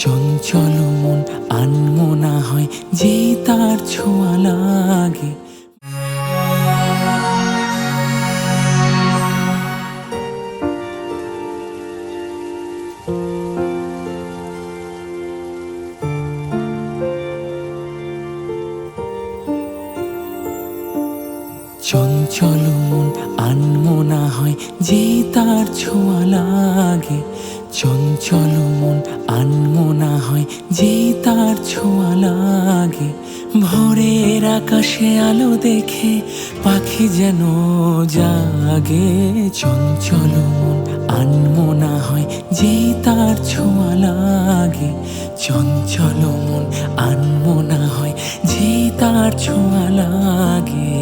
চঞ্চল মন আনমনা হয় যে তার ছোঁয়া লাগে। চঞ্চল মন আনমনা হয় যেই তার ছোঁয়া লাগে। চঞ্চল মন আনমনা হয় যেই তার ছোঁয়া লাগে। ভোরের আকাশে আলো দেখে পাখি যেন জাগে। চঞ্চল মন আনমনা হয় যেই তার ছোঁয়া লাগে। চঞ্চল মন আনমনা হয় যেই তার ছোঁয়া লাগে।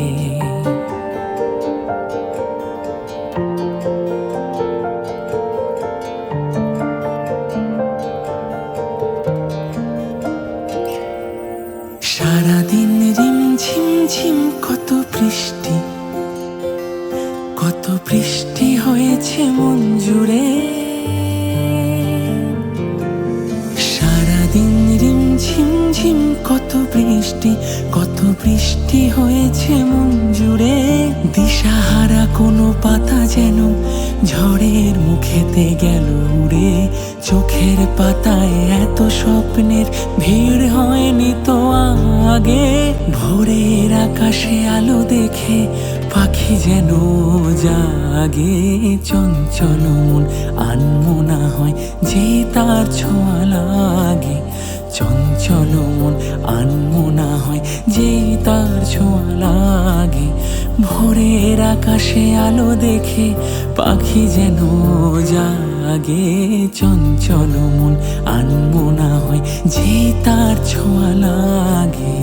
সারাদিন রিম ঝিম, কত বৃষ্টি কত বৃষ্টি হয়েছে মন জুড়ে। দিশাহারা কোনো পাতা যেন ঝড়ের মুখেতে গেল উড়ে। চোখের পাতায় এত স্বপ্নের ভিড় হয়নি তো আগে। ভোরের আকাশে আলো দেখে পাখি যেন জাগে চঞ্চল মন আনমনা হয় যে তার ছোঁয়া লাগে। চঞ্চল মন আনমনা হয় যে তার ছোঁয়া লাগে। ভোরের আকাশে আলো দেখে পাখি যেন জাগে চঞ্চল মন আনমনা হয় যে তার ছোঁয়া লাগে।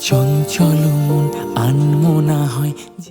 চঞ্চল মন আনমনা হয় যে-